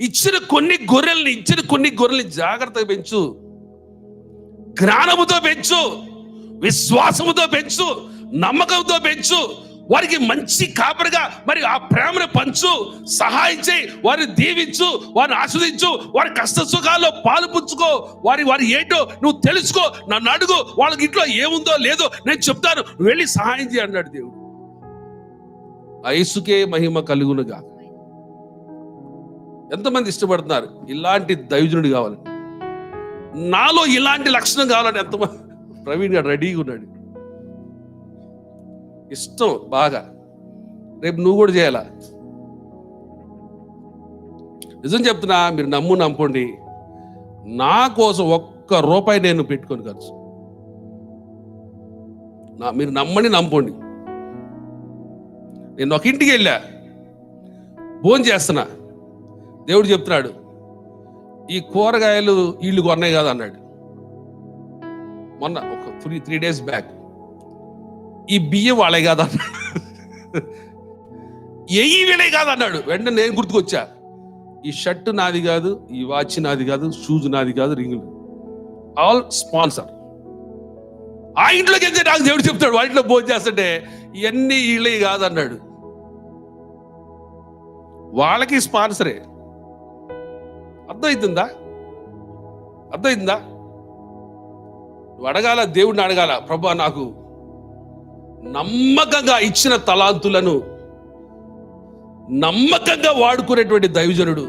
ఇచ్చిన కొన్ని గొర్రెల్ని ఇచ్చిన కొన్ని గొర్రెల్ని జాగ్రత్తగా పెంచు. జ్ఞానముతో పెంచు విశ్వాసముతో పెంచు నమ్మకంతో పెంచు. వారికి మంచి కాపరిగా మరి ఆ ప్రేమను పంచు సహాయం చేయి. వారిని దీవించు వారిని ఆస్వాదించు వారి కష్ట సుఖాల్లో పాలు పుచ్చుకో. వారి వారి ఏంటో నువ్వు తెలుసుకో నన్ను అడుగు. వాళ్ళకి ఇంట్లో ఏముందో లేదో నేను చెప్తాను. వెళ్ళి సహాయం చేయి అన్నాడు దేవుడు. ఐసుకే మహిమ కలుగునుగా ఎంతమంది ఇష్టపడుతున్నారు? ఇలాంటి దైవజనుడు కావాలి. నాలో ఇలాంటి లక్షణం కావాలని ఎంతమంది? ప్రవీణ్ గారు రెడీగా ఉన్నాడు. ఇష్టం బాగా. రేపు నువ్వు కూడా చేయాలా? నిజం చెప్తున్నా మీరు నమ్ము నమ్ముకోండి. నా కోసం ఒక్క రూపాయి నేను పెట్టుకొని ఖర్చు నా మీరు నమ్మని నమ్ముకోండి. నేను ఒక ఇంటికి వెళ్ళా. భోజనం చేస్తున్నా. దేవుడు చెప్తున్నాడు ఈ కూరగాయలు వీళ్ళు కొన్నాయి కాదు అన్నాడు. మొన్న ఒక త్రీ త్రీ డేస్ బ్యాక్ ఈ బియ్యం వాళ్ళే కాదు అన్నాడు. ఎయ్యి వీళ్ళే కాదు అన్నాడు. వెంటనే నేను గుర్తుకొచ్చా. ఈ షర్ట్ నాది కాదు ఈ వాచ్ నాది కాదు షూజ్ నాది కాదు రింగులు. All sponsor. ఆ ఇంట్లోకి వెళ్తే నాకు దేవుడు చెప్తాడు వాటిలో భోజనం చేస్తుంటే ఇవన్నీ వీళ్ళే కాదు అన్నాడు. వాళ్ళకి స్పాన్సరే అర్థమవుతుందా అర్థమైందా నువ్వు అడగాల దేవుడిని అడగాల ప్రభా నాకు నమ్మకంగా ఇచ్చిన తలాంతులను నమ్మకంగా వాడుకునేటువంటి దైవజనుడు.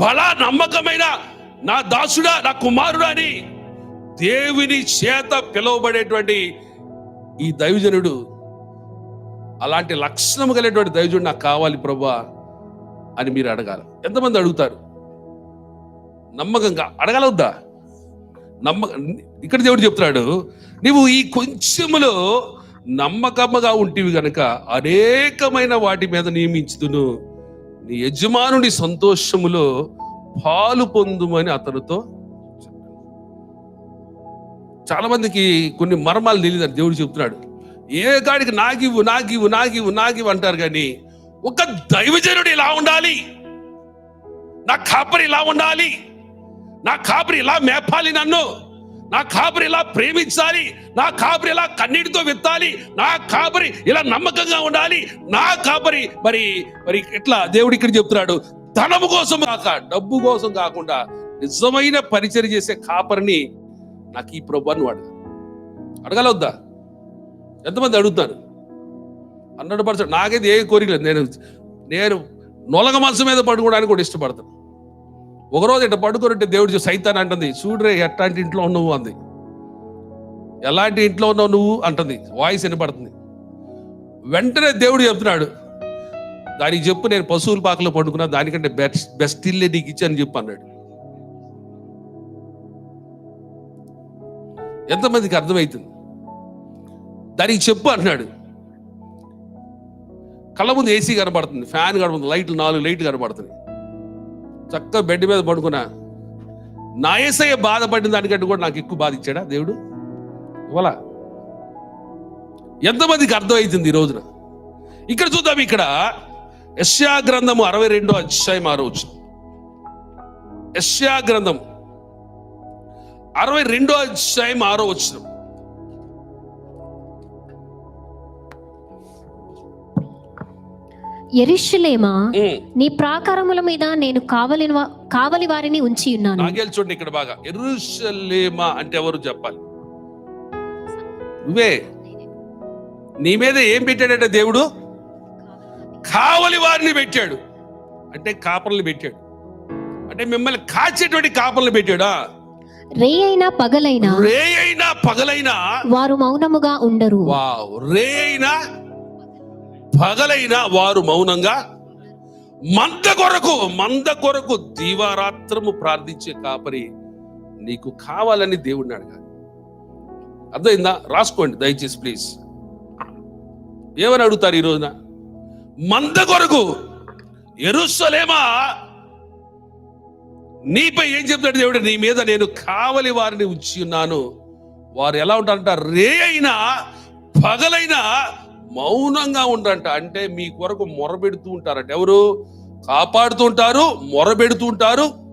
బల నమ్మకమైన నా దాసుడా నా కుమారుడా అని దేవుని చేత పిలువబడేటువంటి ఈ దైవజనుడు అలాంటి లక్షణం కలిగినటువంటి దైవజనుడు నాకు కావాలి ప్రభా. అని మీరు అడగాలి. ఎంతమంది అడుగుతారు? నమ్మకంగా. అడగలవద్దా నమ్మ ఇక్కడ దేవుడు చెప్తున్నాడు నీవు ఈ కొంచెములో నమ్మకముగా ఉంటివి గనక అనేకమైన వాటి మీద నియమించుదును. నీ యజమానుడి సంతోషములో పాలు పొందుమని అతనితో చాలా మందికి కొన్ని మర్మాలు తెలియదు దేవుడు చెప్తున్నాడు. ఏ కాడికి నాగివు నాగివు నాగివు నాగివు అంటారు కానీ ఒక దైవజనుడు ఇలా ఉండాలి. నా కాపరి ఇలా ఉండాలి. నా కాపరి ఇలా మేపాలి నన్ను. నా కాపరి ఇలా ప్రేమించాలి. నా కాపరి ఇలా కన్నీటితో విత్తాలి. నా కాపరి ఇలా నమ్మకంగా ఉండాలి. నా కాపరి మరి మరి ఇట్లా దేవుడు ఇక్కడ చెప్తున్నాడు? ధనము కోసం కాక డబ్బు కోసం కాకుండా నిజమైన పరిచయం చేసే కాపరిని నాకు ఈ ప్రభుత్వాన్ని అడగ అడగలవద్దా ఎంతమంది అడుగుతారు హండ్రెడ్ పర్సెంట్. నాకైతే ఏ కోరిక లేదు. నేను నేను నొలగ మనసు మీద పడుకోవడానికి కూడా ఇష్టపడతాను. ఒకరోజు ఇట్లా పడుకోరంటే దేవుడు చూసి సైతాన్ అంటుంది చూడరే ఎట్లాంటి ఇంట్లో ఉన్నావు అంది. ఎలాంటి ఇంట్లో ఉన్నావు నువ్వు? అంటుంది. వాయిస్ వినపడుతుంది. వెంటనే దేవుడు చెప్తున్నాడు దానికి చెప్పు నేను పశువుల పాకలో పండుకున్నా దానికంటే బెస్ట్ బెస్ట్ ఇల్లే నీకు ఇచ్చాను చెప్పు అన్నాడు. ఎంతమందికి అర్థమవుతుంది దానికి చెప్పు అన్నాడు. కళ్ళ ముందు ఏసీ కనబడుతుంది ఫ్యాన్ కనబడుతుంది లైట్లు నాలుగు లైట్లు కనబడుతుంది చక్కగా బెడ్ మీద పడుకున్నా. నా ఏసయ్య బాధపడిన దానికంటే కూడా నాకు ఎక్కువ బాధ ఇచ్చాడా దేవుడు? ఇవ్వలా? ఎంతమందికి అర్థమవుతుంది ఈ రోజున? ఇక్కడ చూద్దాం ఇక్కడ. యశ్యా గ్రంథము అరవై రెండో అధ్యాయం ఆరో వచ్చిన యశ్యా గ్రంథం అరవై రెండో అధ్యాయం ఆరో వచ్చినాం ఎరిషులేమా? నీ ప్రాకారముల మీద నేను కావలి కావలి వారిని ఉంచి ఉన్నాను. నాగేలు చూడండి ఇక్కడ బాగా. ఎరుషలేమా అంటే ఎవరు చెప్పాలి? నువ్వే. నీ మీద ఏం పెట్టాడంటే దేవుడు? కావలి వారిని పెట్టాడు. అంటే కాపర్లు పెట్టాడు. అంటే మిమ్మల్ని కాచేటువంటి కాపర్లు పెట్టాడా? రే అయినా పగలైనా రే అయినా పగలైనా వారు మౌనముగా ఉండరు. వావ్. రే అయినా పగలైనా వారు మౌనంగా మంద కొరకు మంద కొరకు దీవారాత్రము ప్రార్థించే కాపరి నీకు కావాలని దేవుడిని అడగాలి. అర్థమైందా? రాసుకోండి దయచేసి ప్లీజ్. ఏమని అడుగుతారు ఈ రోజున? మంద కొరకు ఎరుసలేమా? నీపై ఏం చెప్తాడు దేవుడు? నీ మీద నేను కావలి వారిని ఉంచి ఉన్నాను. వారు ఎలా ఉంటారంట? రే అయినా పగలైనా మౌనంగా ఉండంట. అంటే మీ కొరకు మొరబెడుతూ ఉంటారంట. ఎవరు? కాపాడుతూ ఉంటారు మొరబెడుతూ ఉంటారు.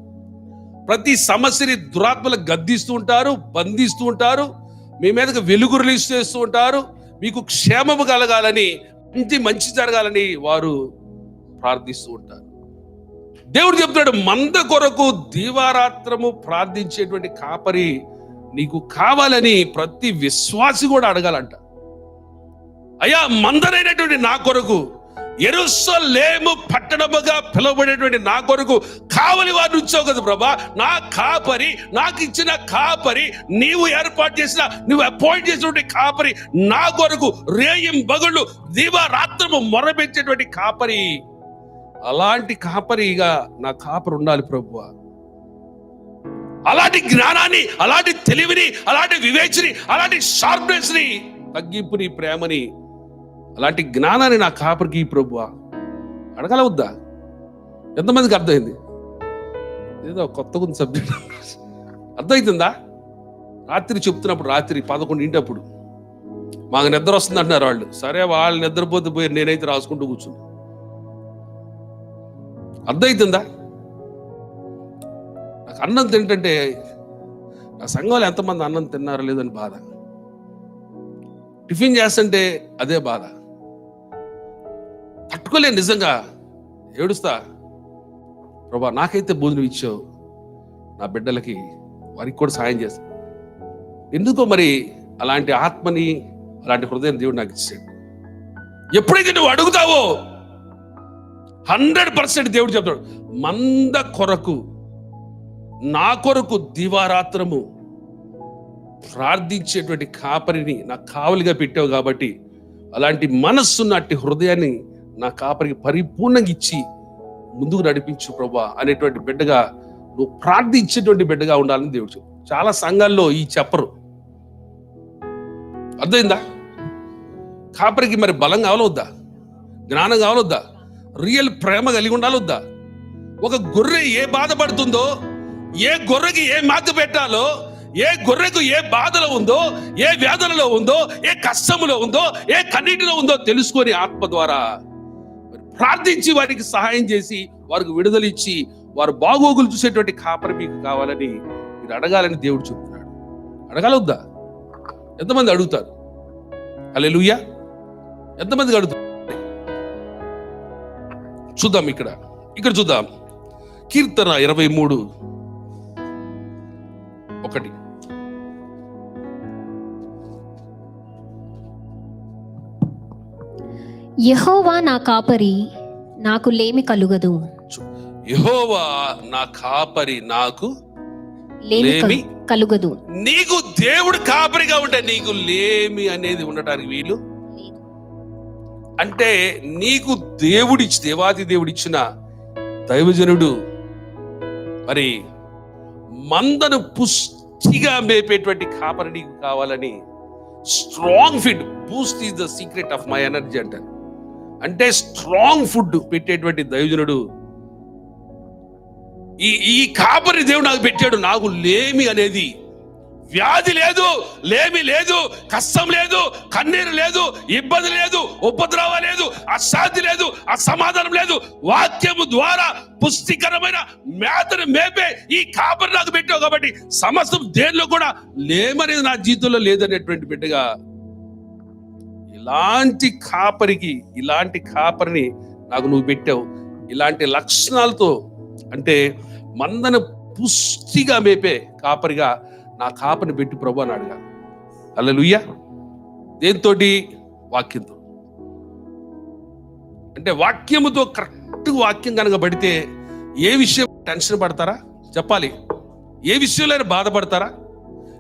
ప్రతి సమస్యని దురాత్మలకు గద్దిస్తూ ఉంటారు బంధిస్తూ ఉంటారు. మీ మీదకి వెలుగు రిలీజ్ చేస్తూ ఉంటారు. మీకు క్షేమము కలగాలని ఇంటి మంచి జరగాలని వారు ప్రార్థిస్తూ ఉంటారు. దేవుడు చెప్తున్నాడు మంద కొరకు దీవారాత్రము ప్రార్థించేటువంటి కాపరి నీకు కావాలని ప్రతి విశ్వాసి కూడా అడగాలంట. అయ్యా మందరైనటువంటి నా కొరకు ఎరుసలేము పట్టణముగా పిలువబడేటువంటి నా కొరకు కావలి వారిని ఉంచావు కదా ప్రభా. నా కాపరి నాకు ఇచ్చిన కాపరి నీవు ఏర్పాటు చేసిన నువ్వు అపాయింట్ చేసినటువంటి కాపరి నా కొరకు రేయం బగుళ్ళు దీవారాత్రము మొరపెంచేటువంటి కాపరి. అలాంటి కాపరిగా నా కాపరి ఉండాలి ప్రభువా. అలాంటి జ్ఞానాన్ని అలాంటి తెలివిని అలాంటి వివేచని అలాంటి షార్ప్నెస్ని తగ్గింపుని ప్రేమని అలాంటి జ్ఞానాన్ని నా కాపరికి ఈ ప్రభువా అడగల వద్దా ఎంతమందికి అర్థమైంది? ఏదో కొత్త ఉంది సబ్జెక్ట్ అర్థమవుతుందా రాత్రి చెప్తున్నప్పుడు రాత్రి పదకొండింటప్పుడు మాకు నిద్ర వస్తుంది అంటున్నారు వాళ్ళు. సరే వాళ్ళు నిద్రపోతే పోయి నేనైతే రాసుకుంటూ కూర్చున్నా. అర్థమవుతుందా నాకు అన్నం తింటే నా సంఘంలో ఎంతమంది అన్నం తిన్నారో లేదని బాధ. టిఫిన్ చేస్తుంటే అదే బాధ. తట్టుకోలేను నిజంగా. ఏడుస్తా. ప్రభా నాకైతే భోజనం ఇచ్చావు. నా బిడ్డలకి వారికి కూడా సాయం చేస్తా. ఎందుకో మరి అలాంటి ఆత్మని అలాంటి హృదయం దేవుడు నాకు ఇచ్చాడు. ఎప్పుడైతే నువ్వు అడుగుతావో హండ్రెడ్ పర్సెంట్ దేవుడు చెప్తాడు మంద కొరకు నా కొరకు దివారాత్రము ప్రార్థించేటువంటి కాపరిని నా కావలిగా పెట్టావు కాబట్టి అలాంటి మనస్సున్న హృదయాన్ని నా కాపరికి పరిపూర్ణంగా ఇచ్చి ముందుకు నడిపించు ప్రభా అనేటువంటి బిడ్డగా నువ్వు ప్రార్థించేటువంటి బిడ్డగా ఉండాలని దేవుడు చాలా సంఘాల్లో ఈ చెప్పరు. అర్థమైందా? కాపరికి మరి బలం కావాలొద్దా? జ్ఞానం కావాలొద్దా? రియల్ ప్రేమ కలిగి ఉండాలొద్దా? ఒక గొర్రె ఏ బాధపడుతుందో ఏ గొర్రెకి ఏ మాకు పెట్టాలో ఏ గొర్రెకు ఏ బాధలో ఉందో ఏ వ్యాధులలో ఉందో ఏ కష్టములో ఉందో ఏ కన్నీటిలో ఉందో తెలుసుకొని ఆత్మ ద్వారా ప్రార్థించి వారికి సహాయం చేసి వారికి విడుదల ఇచ్చి వారు బాగోగులు చూసేటువంటి కాపరి మీకు కావాలని మీరు అడగాలని దేవుడు చెప్తున్నాడు. అడగలొద్దా? ఎంతమంది అడుగుతారు? అలే ఎంతమంది అడుగుతారు? చూద్దాం ఇక్కడ. ఇక్కడ చూద్దాం. కీర్తన ఇరవై మూడు. ఒకటి. యెహోవా నా కాపరి నాకు లేమి కలుగదు. యెహోవా నా కాపరి నాకు లేమి లేమి? కలు- కలుగదు. నీకు దేవుడు కాపరిగా ఉంటే నీకు లేమి అనేది ఉండటానికి వీలు? అంటే నీకు దేవుడిచ్చి దేవాది దేవుడిచ్చిన దైవజనుడు మరి మందను పుష్టిగా మేపేటువంటి కాపరి నీకు కావాలని strong ఫిడ్ Boost is the secret of my energy అంటారు. అంటే స్ట్రాంగ్ ఫుడ్ పెట్టేటువంటి దైవజనుడు ఈ ఈ కాపరి దేవుడు నాకు పెట్టాడు నాకు లేమి అనేది. వ్యాధి లేదు లేమి లేదు కష్టం లేదు కన్నీరు లేదు ఇబ్బంది లేదు ఉపద్రవ లేదు అశాంతి లేదు అసమాధానం లేదు. వాక్యము ద్వారా పుష్టికరమైన మేతను మేపే ఈ కాపరి నాకు పెట్టావు కాబట్టి సమస్తం దేనిలో కూడా లేమనేది నా జీవితంలో లేదనేటువంటి బిడ్డగా ఇలాంటి కాపరికి ఇలాంటి కాపరిని నాకు నువ్వు పెట్టావు. ఇలాంటి లక్షణాలతో అంటే మందను పుష్టిగా మేపే కాపరిగా నా కాపరిని పెట్టి ప్రభు అని అడగా అల్లెలుయ్య దేంతోటి వాక్యంతో. అంటే వాక్యముతో కరెక్ట్ వాక్యం కనుక పడితే ఏ విషయం టెన్షన్ పడతారా? చెప్పాలి. ఏ విషయంలో బాధపడతారా?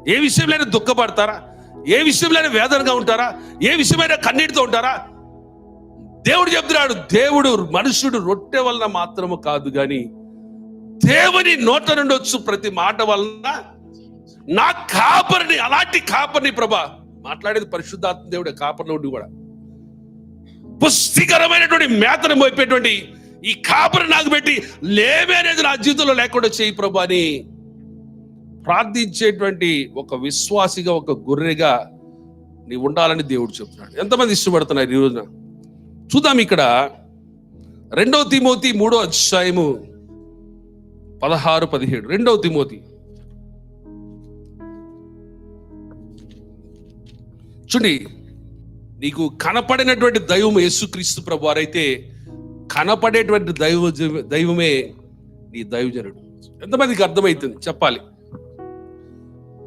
ఏ విషయంలో దుఃఖపడతారా? ఏ విషయంలో వేదనగా ఉంటారా? ఏ విషయమైనా కన్నీటితో ఉంటారా? దేవుడు చెప్తున్నాడు దేవుడు మనుషుడు రొట్టె వలన మాత్రము కాదు గాని దేవుని నోట నుండి వచ్చు ప్రతి మాట వలన నా కాపరిని అలాంటి కాపరిని ప్రభా మాట్లాడేది పరిశుద్ధాత్మ దేవుడు కాపరిలో ఉండి కూడా. పుష్టికరమైనటువంటి మేతను మోపేటువంటి ఈ కాపరి నాకు పెట్టి లేవే అనేది నా జీవితంలో లేకుండా చేయి ప్రభా అని ప్రార్థించేటువంటి ఒక విశ్వాసిగా ఒక గొర్రెగా నీవు ఉండాలని దేవుడు చెప్తున్నాడు. ఎంతమంది ఇష్టపడుతున్నారు ఈ రోజున? చూద్దాం ఇక్కడ రెండవ తిమోతి మూడో అధ్యాయము పదహారు పదిహేడు. రెండవ తిమోతి. చూడండి నీకు కనపడినటువంటి దైవం యేసుక్రీస్తు ప్రభు వారైతే కనపడేటువంటి దైవ దైవమే నీ దైవజనుడు. ఎంతమందికి అర్థమవుతుంది చెప్పాలి.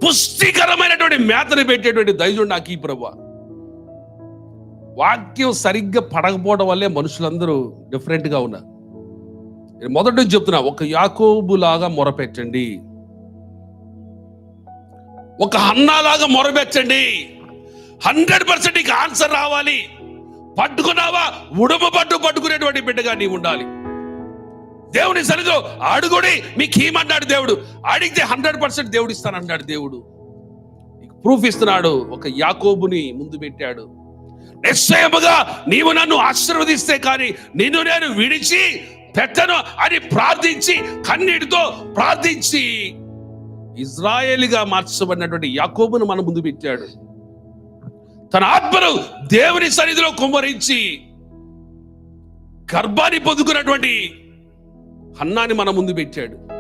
పుష్టికరమైనటువంటి మేతను పెట్టేటువంటి దైవజుడు నాకు ఈ ప్రభు. వాక్యం సరిగ్గా పడకపోవడం వల్లే మనుషులందరూ డిఫరెంట్గా ఉన్నారు. నేను మొదటి నుంచి చెప్తున్నా ఒక యాకోబులాగా మొరపెట్టండి. ఒక హన్నాలాగా మొరపెట్టండి. హండ్రెడ్ పర్సెంట్ నీకు ఆన్సర్ రావాలి. పట్టుకున్నావా? ఉడుమ పట్టు పట్టుకునేటువంటి బిడ్డగా నీవు ఉండాలి. దేవుని సన్నిధిలో అడుగుడి మీకు ఏమన్నాడు దేవుడు? అడిగితే హండ్రెడ్ పర్సెంట్ దేవుడు ఇస్తానన్నాడు దేవుడు. నీకు ప్రూఫ్ ఇస్తున్నాడు. ఒక యాకోబుని ముందు పెట్టాడు. నిశ్చయముగా నీవు నన్ను ఆశీర్వదిస్తే కానీ నిన్ను నేను విడిచి పెట్టను అని ప్రార్థించి కన్నీటితో ప్రార్థించి ఇజ్రాయేలీగా మార్చబడినటువంటి యాకోబును మన ముందు పెట్టాడు. తన ఆత్మను దేవుని సన్నిధిలో కుమ్మరించి గర్భాన్ని పొందుకున్నటువంటి హన్నాని మన ముందు పెట్టాడు.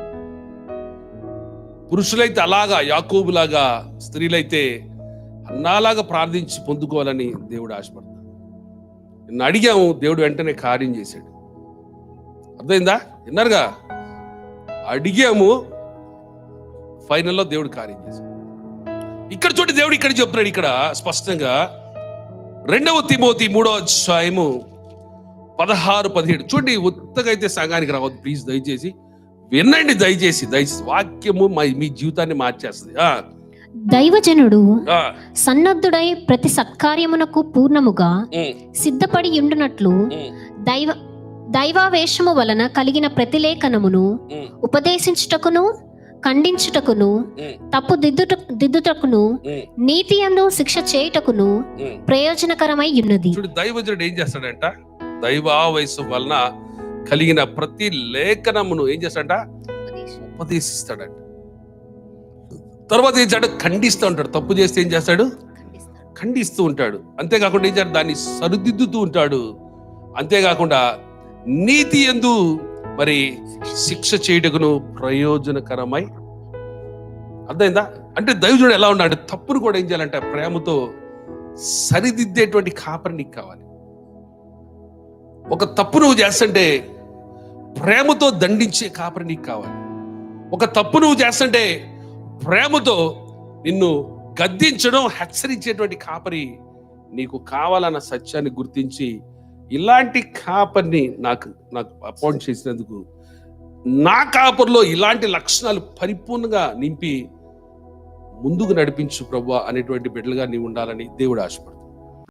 పురుషులైతే అలాగా యాకోబులాగా స్త్రీలైతే అన్నాలాగా ప్రార్థించి పొందుకోవాలని దేవుడు ఆశపడతాడు. నిన్ను అడిగాము దేవుడు వెంటనే కార్యం చేశాడు. అర్థమైందా? విన్నారుగా? అడిగాము ఫైనల్లో దేవుడు కార్యం చేశాడు. ఇక్కడ చూడండి దేవుడు ఇక్కడ చెప్తున్నాడు ఇక్కడ స్పష్టంగా. రెండవ తిమోతి మూడో అధ్యాయము పదహారు పదిహేడు. చూడండి ఉత్తగా అయితే సంఘానికి రావద్దు. ప్లీజ్ దయచేసి వినండి దయచేసి దయచేసి. వాక్యము మా- మీ జీవితాన్ని మార్చేస్తుంది. దైవజనుడు సన్నద్ధుడై ప్రతి సత్కార్యమునకు పూర్ణముగా సిద్ధపడి ఉండునట్లు దైవ దైవావేశము వలన కలిగిన ప్రతిలేఖనమును ఉపదేశించుటకును ఖండించుటకును తప్పు దిద్దుట దిద్దుటకును నీతి అందు శిక్ష చేయుటకును. ప్రయోజనకరమై ఉన్నది. దైవజనుడు ఏం చేస్తాడంట? దైవావయసు వలన కలిగిన ప్రతి లేఖనమును ఏం చేస్తాడంట? ఉపదేశిస్తాడంట. తర్వాత ఏం చేస్తాడు? ఖండిస్తూ ఉంటాడు. తప్పు చేస్తే ఏం చేస్తాడు? ఖండిస్తూ ఉంటాడు. అంతేకాకుండా ఏం చేస్తాడు? దాన్ని సరిదిద్దుతూ ఉంటాడు. అంతేకాకుండా నీతి ఎందు మరి శిక్ష చేయుటకును ప్రయోజనకరమై. అర్థమైందా? అంటే దైవజుడు ఎలా ఉన్నాడు? తప్పును కూడా ఏం చేయాలంటే ప్రేమతో సరిదిద్దేటువంటి కాపరి నీకు కావాలి. ఒక తప్పు నువ్వు చేస్తుంటే ప్రేమతో దండించే కాపరి నీకు కావాలి. ఒక తప్పు నువ్వు చేస్తుంటే ప్రేమతో నిన్ను గద్దించడం హెచ్చరించేటువంటి కాపరి నీకు కావాలన్న సత్యాన్ని గుర్తించి ఇలాంటి కాపరిని నాకు నాకు అపాయింట్ చేసినందుకు నా కాపర్లో ఇలాంటి లక్షణాలు పరిపూర్ణంగా నింపి ముందుకు నడిపించు ప్రభు అనేటువంటి బిడ్డలుగా నీవు ఉండాలని దేవుడు ఆశపడు